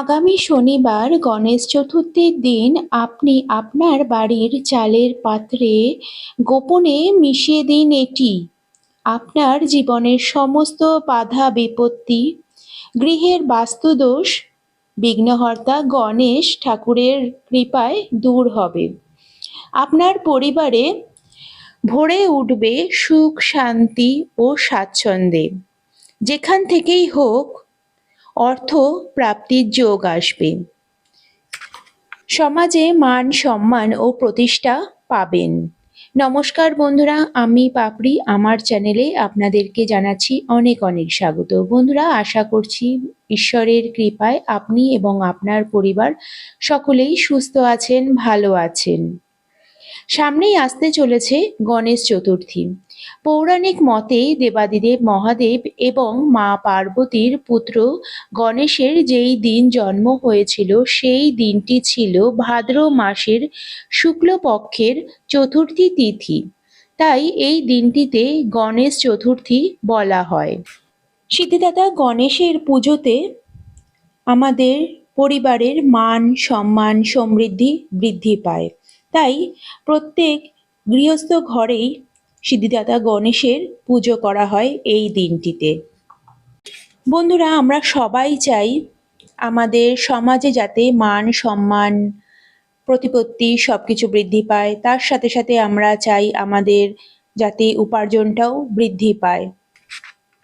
আগামী শনিবার গণেশ চতুর্থীর দিন আপনি আপনার বাড়ির চালের পাত্রে গোপনে মিশিয়ে দিন এটি। আপনার জীবনের সমস্ত বাধা বিপত্তি, গৃহের বাস্তুদোষ, বিঘ্নহর্তা গণেশ ঠাকুরের কৃপায় দূর হবে। আপনার পরিবারে ভরে উঠবে সুখ, শান্তি ও স্বাচ্ছন্দ্যে। যেখান থেকেই হোক অর্থ প্রাপ্তির যোগ আসবে। সমাজে মান, সম্মান ও প্রতিষ্ঠা পাবেন। নমস্কার বন্ধুরা, আমি পাপড়ি। আমার চ্যানেলে আপনাদেরকে জানাচ্ছি অনেক অনেক স্বাগত। বন্ধুরা, আশা করছি ঈশ্বরের কৃপায় আপনি এবং আপনার পরিবার সকলেই সুস্থ আছেন, ভালো আছেন। সামনেই আসতে চলেছে গণেশ চতুর্থী। পৌরাণিক মতে দেবাদিদেব মহাদেব এবং মা পার্বতীর পুত্র গণেশের যেই দিন জন্ম হয়েছিল, সেই দিনটি ছিল ভাদ্র মাসের শুক্লপক্ষের চতুর্থী তিথি। তাই এই দিনটিতে গণেশ চতুর্থী বলা হয়। সিদ্ধিদাতা গণেশের পুজোতে আমাদের পরিবারের মান, সম্মান, সমৃদ্ধি বৃদ্ধি পায়। তাই প্রত্যেক গৃহস্থ ঘরেই সিদ্ধিদাতা গণেশের পুজো করা হয় এই দিনটিতে। বন্ধুরা, আমরা সবাই চাই আমাদের সমাজে যাতে মান, সম্মান, প্রতিপত্তি সব কিছু বৃদ্ধি পায়। তার সাথে সাথে আমরা চাই আমাদের যাতে উপার্জনটাও বৃদ্ধি পায়।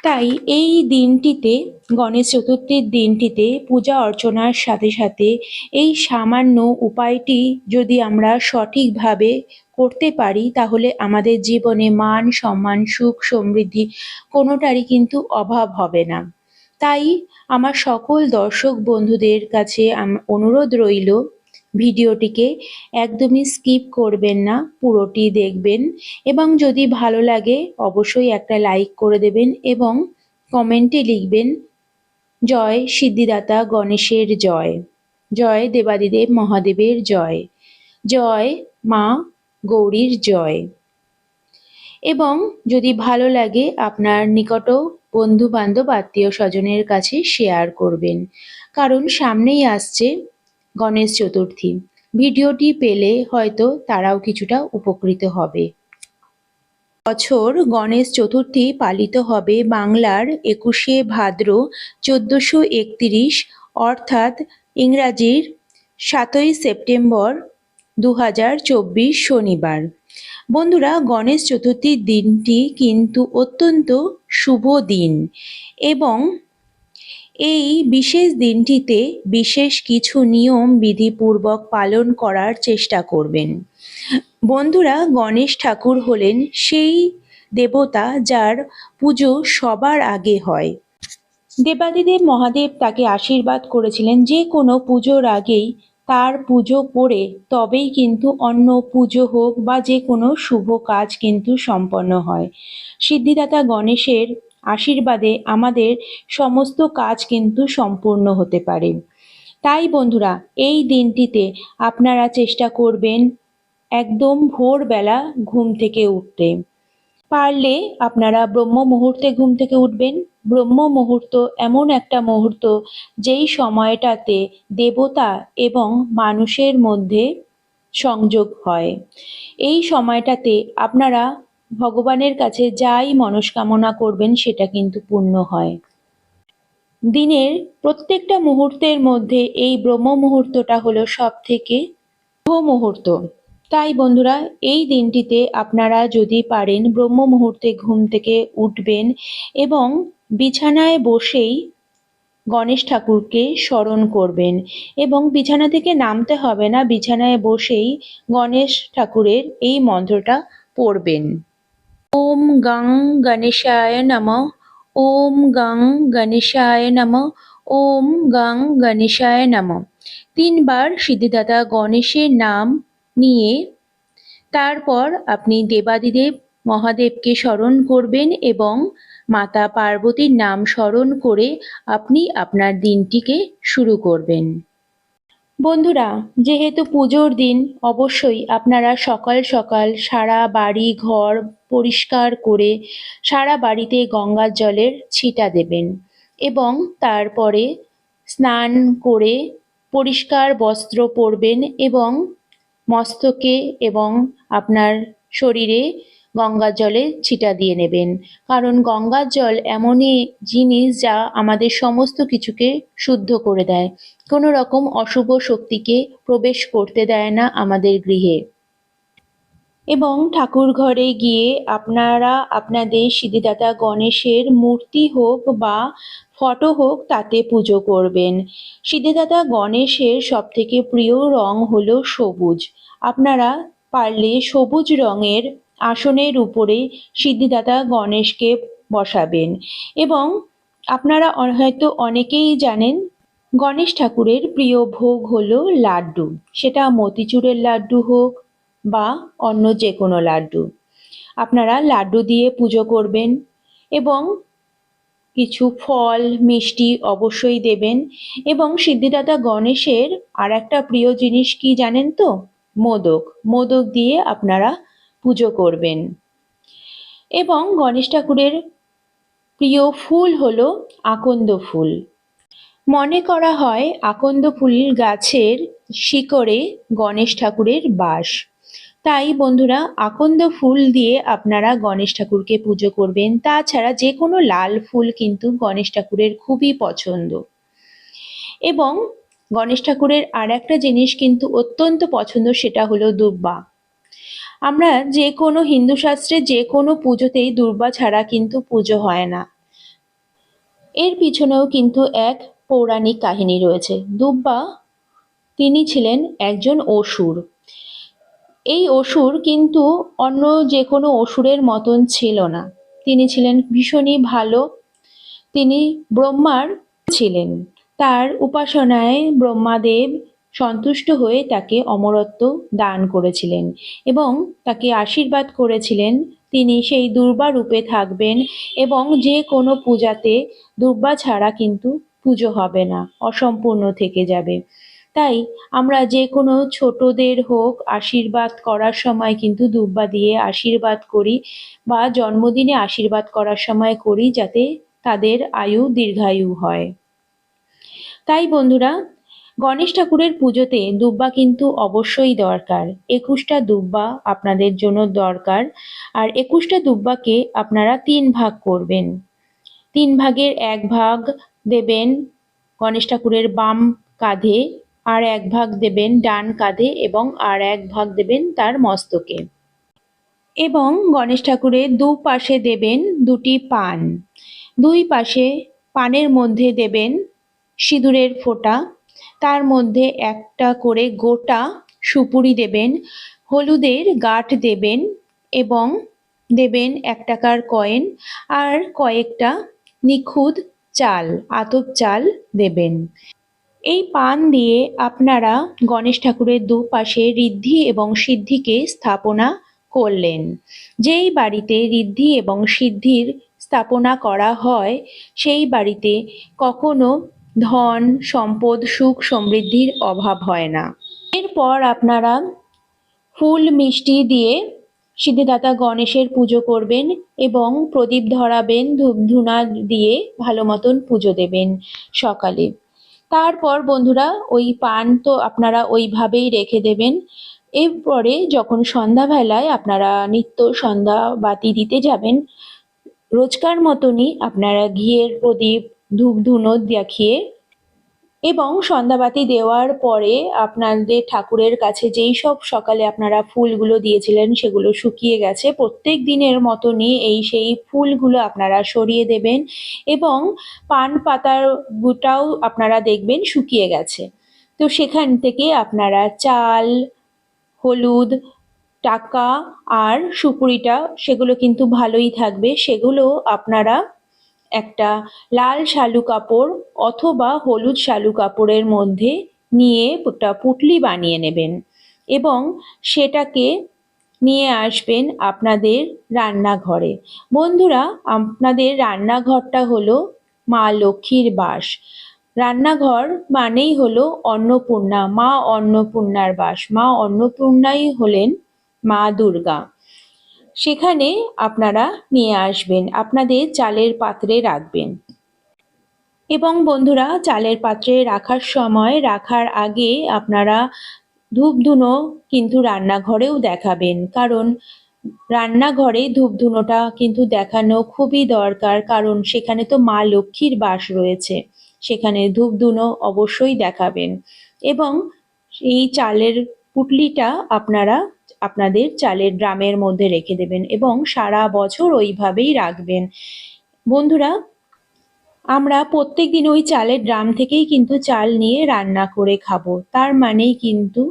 তাই এই দিনটিতে, গণেশ চতুর্থীর দিনটিতে পূজা অর্চনার সাথে সাথে এই সামান্য উপায়টি যদি আমরা সঠিকভাবে করতে পারি, তাহলে আমাদের জীবনে মান, সম্মান, সুখ, সমৃদ্ধি কোনোটারই কিন্তু অভাব হবে না। তাই আমার সকল দর্শক বন্ধুদের কাছে অনুরোধ রইল ভিডিওটিকে একদমই স্কিপ করবেন না, পুরোটি দেখবেন এবং যদি ভালো লাগে অবশ্যই একটা লাইক করে দেবেন এবং কমেন্টে লিখবেন, জয় সিদ্ধিদাতা গণেশের জয় জয় দেবাদিদেব মহাদেবের জয় জয় মা গৌরীর জয়। এবং যদি ভালো লাগে আপনার নিকট বন্ধু বান্ধব আত্মীয় স্বজনের কাছে শেয়ার করবেন। কারণ সামনেই আসছে গণেশ চতুর্থী। ভিডিওটি পেলে হয়তো তারাও কিছুটা উপকৃত হবে। বছর গণেশ চতুর্থী পালিত হবে বাংলার একুশে ভাদ্র চোদ্দোশো একতিরিশ, অর্থাৎ ইংরাজির সাতই সেপ্টেম্বর দু হাজার চব্বিশ শনিবার। বন্ধুরা, গণেশ চতুর্থীর দিনটি কিন্তু অত্যন্ত শুভ দিন এবং এই বিশেষ দিনটিতে বিশেষ কিছু নিয়ম বিধিপূর্বক পালন করার চেষ্টা করবেন। বন্ধুরা, গণেশ ঠাকুর হলেন সেই দেবতা যার পুজো সবার আগে হয়। দেবাদিদেব মহাদেব তাকে আশীর্বাদ করেছিলেন যে কোনো পুজোর আগেই তার পুজো করে তবেই কিন্তু অন্য পুজো হোক বা যে কোনো শুভ কাজ কিন্তু সম্পন্ন হয়। সিদ্ধিদাতা গণেশের আশীর্বাদে আমাদের সমস্ত কাজ কিন্তু সম্পূর্ণ হতে পারে। তাই বন্ধুরা, এই দিনটিতে আপনারা চেষ্টা করবেন একদম ভোরবেলা ঘুম থেকে উঠতে। পারলে আপনারা ব্রহ্ম মুহূর্তে ঘুম থেকে উঠবেন। ব্রহ্ম মুহূর্ত এমন একটা মুহূর্ত যেই সময়টাতে দেবতা এবং মানুষের মধ্যে সংযোগ হয়। এই সময়টাতে আপনারা ভগবানের কাছে যাই মনস্কামনা করবেন, সেটা কিন্তু পূর্ণ হয়। দিনের প্রত্যেকটা মুহূর্তের মধ্যে এই ব্রহ্ম মুহূর্তটা হলো সব থেকে মুহূর্ত। তাই বন্ধুরা, এই দিনটিতে আপনারা যদি পারেন ব্রহ্ম মুহূর্তে ঘুম থেকে উঠবেন এবং বিছানায় বসেই গণেশ ঠাকুরকে স্মরণ করবেন এবং বিছানা থেকে নামতে হবে না, বিছানায় বসেই গণেশ ঠাকুরের এই মন্ত্রটা পড়বেন। ওম গং গণেশায় নম ওম গং গণেশায় নম ওম গং গণেশায় নম তিনবার সিদ্ধিদাতা গণেশের নাম নিয়ে তারপর আপনি দেবাদিদেব মহাদেবকে স্মরণ করবেন এবং মাতা পার্বতীর নাম স্মরণ করে আপনি আপনার দিনটিকে শুরু করবেন। বন্ধুরা, যেহেতু পুজোর দিন, অবশ্যই আপনারা সকাল সকাল সারা বাড়ি, ঘর পরিষ্কার করে সারা বাড়িতে গঙ্গার জলের ছিটা দেবেন এবং তারপরে স্নান করে পরিষ্কার বস্ত্র পরবেন এবং মস্তকে এবং আপনার শরীরে গঙ্গার জলে ছিটা দিয়ে নেবেন। কারণ গঙ্গার জল এমনই জিনিস যা আমাদের সমস্ত কিছুকে শুদ্ধ করে দেয়। কোনো রকম অশুভ শক্তিকে প্রবেশ করতে দেয় না আমাদের গৃহে। এবং ঠাকুর ঘরে গিয়ে আপনারা আপনাদের সিদ্ধিদাতা গণেশের মূর্তি হোক বা ফটো হোক তাতে পুজো করবেন। সিদ্ধিদাতা গণেশের সবথেকে প্রিয় রং হলো সবুজ। আপনারা পারলে সবুজ রঙের আসনের উপরে সিদ্ধিদাতা গণেশকে বসাবেন এবং আপনারা হয়তো অনেকেই জানেন গণেশ ঠাকুরের প্রিয় ভোগ হলো লাড্ডু। সেটা মতিচুরের লাড্ডু হোক বা অন্য যে কোনো লাড্ডু। আপনারা লাড্ডু দিয়ে পুজো করবেন এবং কিছু ফল, মিষ্টি অবশ্যই দেবেন এবং সিদ্ধিদাতা গণেশের আর একটা প্রিয় জিনিস কি জানেন তো? মোদক। মোদক দিয়ে আপনারা পুজো করবেন। এবং গণেশ ঠাকুরের প্রিয় ফুল হলো আকন্দ ফুল। মনে করা হয় আকন্দ ফুল গাছের শিকড়ে গণেশ ঠাকুরের বাস। তাই বন্ধুরা, আকন্দ ফুল দিয়ে আপনারা গণেশ ঠাকুরকে পুজো করবেন। তাছাড়া যে কোনো লাল ফুল কিন্তু গণেশ ঠাকুরের খুবই পছন্দ। এবং গণেশ ঠাকুরের আর একটা জিনিস কিন্তু অত্যন্ত পছন্দ, সেটা হলো দুব্বা আমরা যে কোনো হিন্দু শাস্ত্রে যে কোনো পুজোতেই দুর্বা ছাড়া কিন্তু পুজো হয় না। এর পিছনেও কিন্তু এক পৌরাণিক কাহিনী রয়েছে। দুব্বা তিনি ছিলেন একজন অসুর। এই অসুর কিন্তু অন্য যে কোনো অসুরের মতন ছিল না। তিনি ছিলেন ভীষণই ভালো। তিনি ব্রহ্মার ছিলেন। তার উপাসনায় ব্রহ্মাদেব সন্তুষ্ট হয়ে তাকে অমরত্ব দান করেছিলেন এবং তাকে আশীর্বাদ করেছিলেন। তিনি সেই দুর্বা রূপে থাকবেন এবং যে কোনো পূজাতে দুর্বা ছাড়া কিন্তু পুজো হবে না, অসম্পূর্ণ থেকে যাবে। তাই আমরা যে কোনো ছোটদের হোক আশীর্বাদ করার সময় কিন্তু দুব্বা দিয়ে আশীর্বাদ করি বা জন্মদিনে আশীর্বাদ করার সময় করি যাতে তাদের আয়ু দীর্ঘায়ু হয়। তাই বন্ধুরা, গণেশ ঠাকুরের পুজোতে দুব্বা কিন্তু অবশ্যই দরকার। একুশটা দুব্বা আপনাদের জন্য দরকার আর একুশটা দুব্বাকে আপনারা তিন ভাগ করবেন। তিন ভাগের এক ভাগ দেবেন গণেশ ঠাকুরের বাম কাঁধে আর এক ভাগ দেবেন ডান কাঁধে এবং আর এক ভাগ দেবেন তার মস্তকে। এবং গণেশ ঠাকুরের দু পাশে দেবেন দুটি পান। দুই পাশে পানের মধ্যে দেবেন সিঁদুরের ফোঁটা। তার মধ্যে একটা করে গোটা সুপুরি দেবেন, হলুদের গাঁট দেবেন এবং দেবেন এক টাকার কয়েন আর কয়েকটা নিখুঁত চাল, আতপ চাল দেবেন। এই পান দিয়ে আপনারা গণেশ ঠাকুরের দুপাশে ঋদ্ধি এবং সিদ্ধিকে স্থাপনা করলেন। যেই বাড়িতে ঋদ্ধি এবং সিদ্ধির স্থাপনা করা হয়, সেই বাড়িতে কখনো ধন, সম্পদ, সুখ সমৃদ্ধির অভাব হয় না। এরপর আপনারা ফুল মিষ্টি দিয়ে সিদ্ধিদাতা গণেশের পুজো করবেন এবং প্রদীপ ধরাবেন, ধূপ ধুনা দিয়ে ভালো মতন পুজো দেবেন সকালে। তারপর বন্ধুরা, ওই পান তো আপনারা ওইভাবেই রেখে দেবেন। এরপরে যখন সন্ধ্যাবেলায় আপনারা নিত্য সন্ধ্যা বাতি দিতে যাবেন, রোজকার মতনই আপনারা ঘিয়ের প্রদীপ, ধূপ, ধুনো দেখিয়ে এবং সন্ধ্যাবাতি দেওয়ার পরে আপনাদের ঠাকুরের কাছে যেই সব সকালে আপনারা ফুলগুলো দিয়েছিলেন সেগুলো শুকিয়ে গেছে। প্রত্যেক দিনের মতনই এই সেই ফুলগুলো আপনারা সরিয়ে দেবেন এবং পান পাতার গুটাও আপনারা দেখবেন শুকিয়ে গেছে। তো সেখান থেকে আপনারা চাল, হলুদ, টাকা আর সুপুরিটা, সেগুলো কিন্তু ভালোই থাকবে। সেগুলো আপনারা একটা লাল শালু কাপড় অথবা হলুদ শালু কাপড়ের মধ্যে নিয়ে একটা পুটলি বানিয়ে নেবেন এবং সেটাকে নিয়ে আসবেন আপনাদের রান্নাঘরে। বন্ধুরা, আপনাদের রান্নাঘরটা হলো মা লক্ষ্মীর বাস। রান্নাঘর মানেই হলো অন্নপূর্ণা, মা অন্নপূর্ণার বাস। মা অন্নপূর্ণাই হলেন মা দুর্গা। সেখানে আপনারা নিয়ে আসবেন, আপনাদের চালের পাত্রে রাখবেন। এবং বন্ধুরা, চালের পাত্রে রাখার সময়, রাখার আগে আপনারা ধূপ ধুনো কিন্তু রান্নাঘরেও দেখাবেন। কারণ রান্নাঘরে ধূপ ধুনোটা কিন্তু দেখানো খুবই দরকার, কারণ সেখানে তো মা লক্ষ্মীর বাস রয়েছে। সেখানে ধূপ ধুনো অবশ্যই দেখাবেন। এবং এই চালের পুটলিটা আপনারা আপনাদের চালের ড্রামের মধ্যে রেখে দেবেন এবং সারা বছর ওইভাবেই রাখবেন। বন্ধুরা, আমরা প্রত্যেক দিন ওই চালের ড্রাম থেকেই কিন্তু চাল নিয়ে রান্না করে খাব। তার মানেই কিন্তু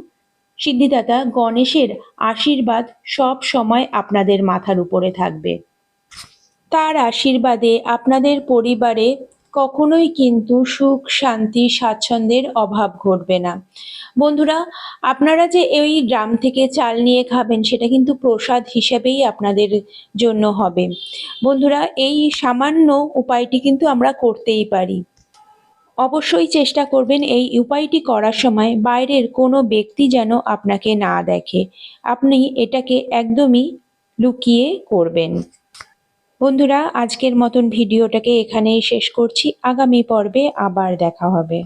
সিদ্ধিদাতা গণেশের আশীর্বাদ সব সময় আপনাদের মাথার উপরে থাকবে। তার আশীর্বাদে আপনাদের পরিবারে কখনোই কিন্তু সুখ, শান্তি, স্বাচ্ছন্দ্যের অভাব ঘটবে না। বন্ধুরা, আপনারা যে এই গ্রাম থেকে চাল নিয়ে খাবেন, সেটা কিন্তু প্রসাদ হিসেবেই আপনাদের জন্য হবে। বন্ধুরা, এই সামান্য উপায়টি কিন্তু আমরা করতেই পারি। অবশ্যই চেষ্টা করবেন এই উপায়টি করার সময় বাইরের কোনো ব্যক্তি যেন আপনাকে না দেখে। আপনি এটাকে একদমই লুকিয়ে করবেন। বন্ধুরা আজকের মতন ভিডিওটাকে এখানেই শেষ করছি। আগামী পর্বে আবার দেখা হবে।